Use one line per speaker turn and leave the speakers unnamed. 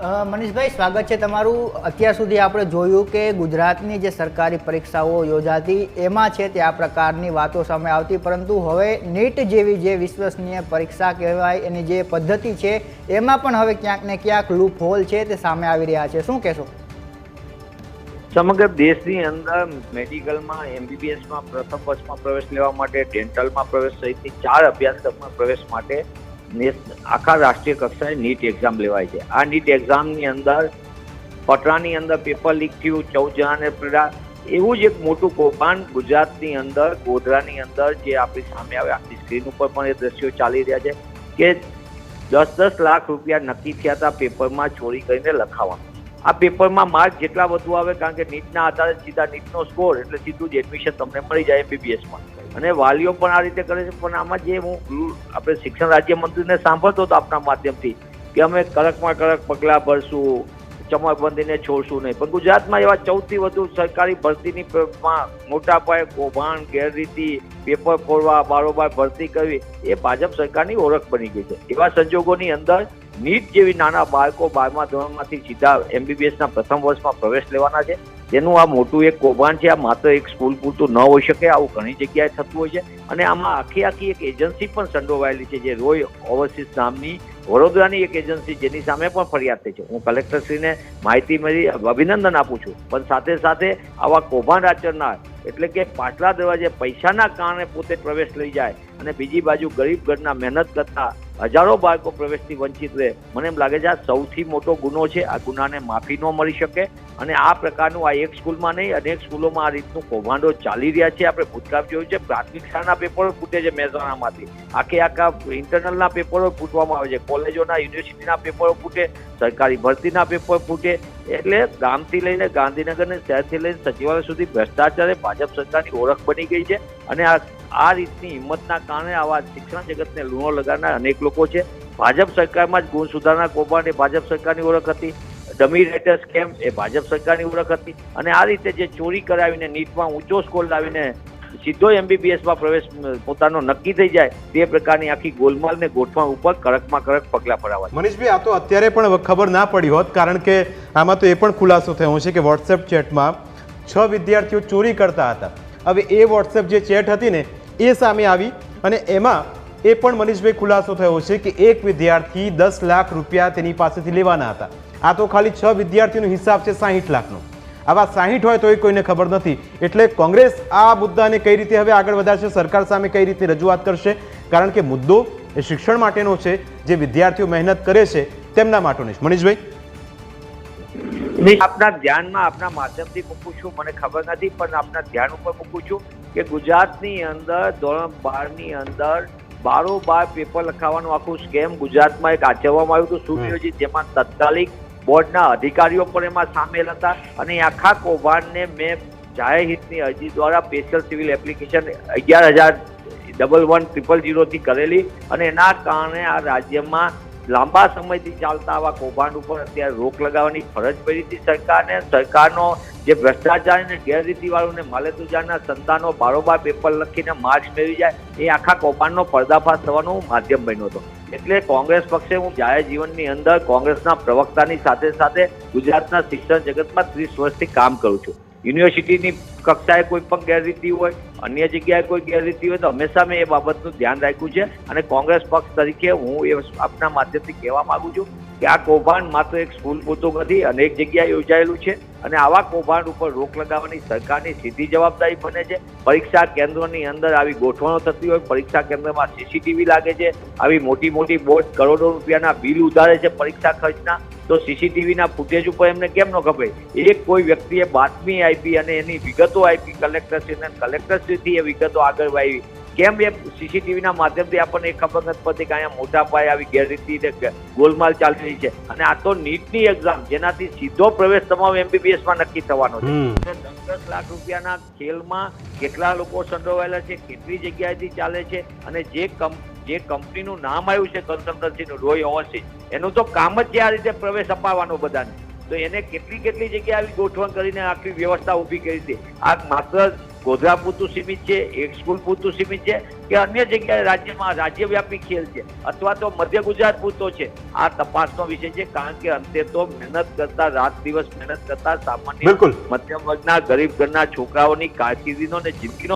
મનીષભાઈ, સ્વાગત છે તમારું. અત્યાર સુધી આપણે જોયું કે ગુજરાતની જે સરકારી પરીક્ષાઓ યોજાતી, એમાં છે તે આ પ્રકારની વાતો સામે આવતી, પરંતુ હવે નીટ જેવી જે વિશ્વસનીય પરીક્ષા કહેવાય, એની જે પદ્ધતિ છે, એમાં પણ હવે ક્યાંક ને ક્યાંક લૂપ હોલ છે તે સામે આવી રહ્યા છે. શું કહેશો?
સમગ્ર દેશની અંદર મેડિકલમાં, એમબીબીએસમાં, પ્રથમ વર્ષમાં પ્રવેશ લેવા માટે, ડેન્ટલમાં પ્રવેશ સહિતની ચાર અભ્યાસક્રમમાં પ્રવેશ માટે આખા રાષ્ટ્રીય કક્ષાએ નીટ એક્ઝામ લેવાય છે. આ નીટ એક્ઝામની અંદર પટરાની અંદર પેપર લીક થયું, ચૌદ જણાને પીડા. એવું જ એક મોટું કૌભાંડ ગુજરાતની અંદર, ગોધરાની અંદર જે આપણી સામે આવે આપણી સ્ક્રીન ઉપર પણ એ દ્રશ્યો ચાલી રહ્યા છે કે દસ દસ લાખ રૂપિયા નક્કી થયા હતા પેપરમાં ચોરી કરીને લખાવાનું આ પેપરમાં માર્ક જેટલા વધુ આવે, કારણ કે નીટના આધારે સીધા નીટનો સ્કોર, એટલે સીધું જ એડમિશન તમને મળી જાય એમબીબીએસમાં. અને વાલીઓ પણ આ રીતે કરે છે. પણ આમાં જે હું આપણે શિક્ષણ રાજ્યમંત્રીને સાંભળતો હતો આપના માધ્યમથી, કે અમે કડકમાં કડક પગલાં ભરશું, ચમકબંધીને છોડશું નહીં. પણ ગુજરાતમાં એવા ચૌદથી વધુ સરકારી ભરતીની મોટા પાયે કૌભાંડ, ગેરરીતિ, પેપર ફોડવા, બારોબાર ભરતી કરવી, એ ભાજપ સરકારની ઓળખ બની ગઈ છે. એવા સંજોગોની અંદર નીટ જેવી નાના બાળકો બારમા ધોરણમાંથી સીધા એમબીબીએસના પ્રથમ વર્ષમાં પ્રવેશ લેવાના છે. તેનું આ મોટું એક કૌભાંડ છે, આ માત્ર એક સ્કૂલ પૂરતું ન હોઈ શકે, આવું ઘણી જગ્યાએ થતું હોય છે. અને આમાં આખી આખી એક એજન્સી પણ સંડોવાયેલી છે, જે રોય ઓવરસીઝ નામની વડોદરાની એક એજન્સી જેની સામે પણ ફરિયાદ થઈ છે. હું કલેક્ટરશ્રીને માહિતી મળી, અભિનંદન આપું છું. પણ સાથે સાથે આવા કૌભાંડ આચરનાર, એટલે કે પાછલા દરવાજે પૈસાના કારણે પોતે પ્રવેશ લઈ જાય અને બીજી બાજુ ગરીબ ઘરના મહેનત કરતા હજારો બાળકો પ્રવેશથી વંચિત રહે. મને એમ લાગે છે આ સૌથી મોટો ગુનો છે. આ ગુનાને માફી ન મળી શકે અને આ પ્રકારનું આ એક સ્કૂલમાં નહીં, અનેક સ્કૂલોમાં આ રીતનું કૌભાંડો ચાલી રહ્યા છે. આપણે ભૂતકાળ જોયું છે. પ્રાથમિક શાળાના પેપરો ફૂટે છે મહેસાણામાંથી. આખે આખા ઇન્ટરનલના પેપરો ફૂટવામાં આવે છે. કોલેજોના યુનિવર્સિટીના પેપરો ફૂટે. સરકારી ભરતીના પેપર ફૂટે. એટલે ગામથી લઈને ગાંધીનગરને શહેરથી લઈને સચિવાલય સુધી ભ્રષ્ટાચાર એ ભાજપ સરકારની ઓળખ બની ગઈ છે અને આ આ રીતની હિંમતના કારણે આવા શિક્ષણ જગતને લૂણો લગાડનાર અનેક લોકો છે. ભાજપ સરકારમાં જ ગુણ સુધારના કૌભાંડ એ ભાજપ સરકારની ઓળખ હતી. ડમી રેટર્સ સ્કેમ એ ભાજપ સરકારની ઓળખ હતી. અને આ રીતે જે ચોરી કરાવીને નીટમાં ઊંચો સ્કોર લાવીને સીધો એમબીબીએસમાં પ્રવેશ પોતાનો નક્કી થઈ જાય તે પ્રકારની આખી ગોલમાલને ગોઠવણ ઉપર કડકમાં કડક પગલાં ભરાવા
મનીષભાઈ, આ તો અત્યારે પણ ખબર ના પડી હોત, કારણ કે આમાં તો એ પણ ખુલાસો થયો છે કે વોટ્સએપ ચેટમાં છ વિદ્યાર્થીઓ ચોરી કરતા હતા. હવે એ વોટ્સએપ જે ચેટ હતી ને, એ સામે આવી અને એમાં એ પણ મનીષભાઈ ખુલાસો થયો છે કે એક વિદ્યાર્થી દસ લાખ રૂપિયા તેની પાસેથી લેવાના હતા. આ તો ખાલી છ વિદ્યાર્થીનો હિસાબ છે સાહીઠ લાખનો. આવા સાહીઠ હોય તોય કોઈને ખબર નથી. એટલે કોંગ્રેસ આ મુદ્દાને કઈ રીતે હવે આગળ વધારશે સરકાર સામે કઈ રીતે રજૂઆત કરશે? કારણ કે મુદ્દો એ શિક્ષણ માટેનો છે જે વિદ્યાર્થીઓ મહેનત કરે છે તેમના માટેનો છે મનીષભાઈ?
આપના ધ્યાનમાં આપના માધ્યમથી મૂકું છું. મને ખબર નથી પણ આપના ધ્યાન ઉપર મૂકું છું કે ગુજરાતની અંદર ધોરણ બારની અંદર બારોબાર પેપર લખાવવાનું આખું સ્કેમ ગુજરાતમાં એક આચરવામાં આવ્યું હતું. સુનિયોજિત જેમાં તત્કાલિક બોર્ડના અધિકારીઓ પણ એમાં સામેલ હતા અને આખા કૌભાંડને મેં જાહેર હિતની અરજી દ્વારા સ્પેશિયલ સિવિલ એપ્લિકેશન અગિયાર હજાર ડબલ વન ટ્રિપલ જીરોથી કરેલી અને એના કારણે આ રાજ્યમાં લાંબા સમયથી ચાલતા આવા કૌભાંડ ઉપર અત્યારે રોક લગાવવાની ફરજ પડી હતી સરકારને. સરકારનો જે ભ્રષ્ટાચાર અને ગેરરીતિવાળું ને માલેતુજારના સંતાનો બારોબાર પેપર લખીને માર્ચ મેળવી જાય, એ આખા કૌભાંડનો પર્દાફાશ થવાનું માધ્યમ બન્યો હતો. એટલે કોંગ્રેસ પક્ષે હું જાહેર જીવનની અંદર કોંગ્રેસના પ્રવક્તાની સાથે સાથે ગુજરાતના શિક્ષણ જગતમાં ત્રીસ વર્ષથી કામ કરું છું. યુનિવર્સિટીની કક્ષાએ કોઈ પણ ગેરરીતિ હોય, અન્ય જગ્યાએ કોઈ ગેરરીતિ હોય, તો હંમેશા મેં એ બાબતનું ધ્યાન રાખ્યું છે. અને કોંગ્રેસ પક્ષ તરીકે હું એ આપના માધ્યમથી કહેવા માંગુ છું કે આ કૌભાંડ માત્ર એક સ્કૂલ પૂરતું નથી અનેક જગ્યાએ યોજાયેલું છે. અને આવા કૌભાંડ ઉપર રોક લગાવવાની સરકારની સીધી જવાબદારી બને છે. પરીક્ષા કેન્દ્રોની અંદર આવી ગોઠવણો થતી હોય, પરીક્ષા કેન્દ્રમાં સીસીટીવી લાગે છે. આવી મોટી મોટી બોર્ડ કરોડો રૂપિયાના બિલ ઉધારે છે પરીક્ષા ખર્ચના. તો સીસીટીવીના ફૂટેજ ઉપર એમને કેમ ન ખબર એક કોઈ વ્યક્તિએ બાતમી આપી અને એની વિગતો આપી કલેક્ટરશ્રીને કલેક્ટરશ્રીથી એ વિગતો આગળ વાવી કેમ એ સીસીટીવીના માધ્યમથી આપણને એ ખબર નથી પડતી કે અહીંયા મોટા પાયે આવી ગેરરીતિ ગોલમાલ ચાલી રહી છે. અને આ તો નીટની એક્ઝામ જેનાથી સીધો પ્રવેશ તમામ એમબીબીએસમાં નક્કી થવાનો છે. દસ દસ લાખ રૂપિયાના ખેલમાં કેટલા લોકો સંડોવાયેલા છે કેટલી જગ્યાએથી ચાલે છે અને જે કમ જે કંપનીનું નામ આવ્યું છે કન્સલ્ટન્સીનું રોય ઓવરસીઝ એનું તો કામ જ છે આ રીતે પ્રવેશ અપાવવાનો બધાને. તો એને કેટલી કેટલી જગ્યાએ આવી ગોઠવણ કરીને આખી વ્યવસ્થા ઊભી કરી હતી આ માત્ર ગોધરા પૂરતું સીમિત છે એક સ્કૂલ પૂરતું સીમિત છે કે અન્ય જગ્યાએ રાજ્યમાં રાજ્યવ્યાપી ખેલ છે? અથવા તો મધ્ય ગુજરાત પૂરતો છે? આ તપાસનો વિષય છે કારણ કે અંતે તો મહેનત કરતા રાત દિવસ મહેનત કરતા સામાન્ય મધ્યમ વર્ગના ગરીબ ઘરના છોકરાઓની કારકિર્દીનો ને જિંદગીનો